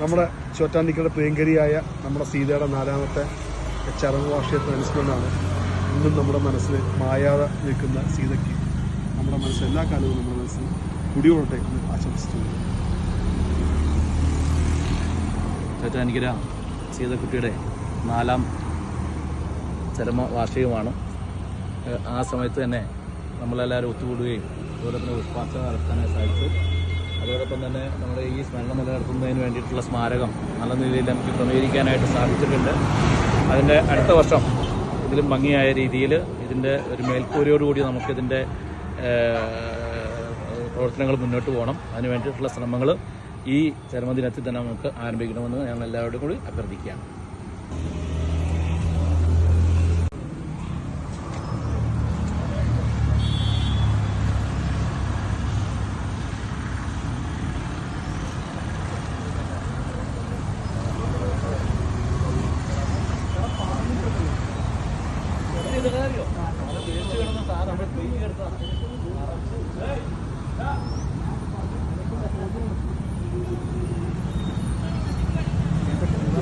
നമ്മുടെ ചോറ്റാനിക്കയുടെ പ്രിയങ്കരിയായ നമ്മുടെ സീതയുടെ നാലാമത്തെ ചരമ വാർഷികത്തിന് അനുസ്മരണമാണ് ഇന്നും നമ്മുടെ മനസ്സിൽ മായാതെ നിൽക്കുന്ന സീതയ്ക്ക് നമ്മുടെ മനസ്സിൽ എല്ലാ കാലവും നമ്മുടെ മനസ്സിൽ കുടികൊള്ളട്ടെ എന്ന് ആശംസിച്ചു ചോറ്റാനിക്കര സീതക്കുട്ടിയുടെ നാലാം ചരമ വാർഷികമാണ്. ആ സമയത്ത് തന്നെ നമ്മളെല്ലാവരും ഒത്തുകൂടുകയും അതുപോലെ തന്നെ പുഷ്പാർച്ചന നടത്താനായി സാധിച്ചു. അതോടൊപ്പം തന്നെ നമ്മുടെ ഈ സ്മരണ നിലനിർത്തുന്നതിന് വേണ്ടിയിട്ടുള്ള സ്മാരകം നല്ല രീതിയിൽ നമുക്ക് ക്രമീകരിക്കാനായിട്ട് സാധിച്ചിട്ടുണ്ട്. അതിന്റെ അടുത്ത വർഷം ഇതിലും ഭംഗിയായ രീതിയിൽ ഇതിന്റെ ഒരു മേൽക്കൂരയോടുകൂടി നമുക്കിതിന്റെ പ്രവർത്തനങ്ങൾ മുന്നോട്ട് പോകണം. അതിന് വേണ്ടിയിട്ടുള്ള ശ്രമങ്ങൾ ഈ ചരമദിനത്തിൽ തന്നെ നമുക്ക് ആരംഭിക്കണമെന്ന് ഞങ്ങൾ എല്ലാവരോടും കൂടി അഭ്യർത്ഥിക്കുകയാണ്.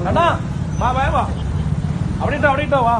കണ്ടാ വാ വാ വാ. അവിടെ ഇട്ടോ അവിടെ ഇട്ടോ വാ.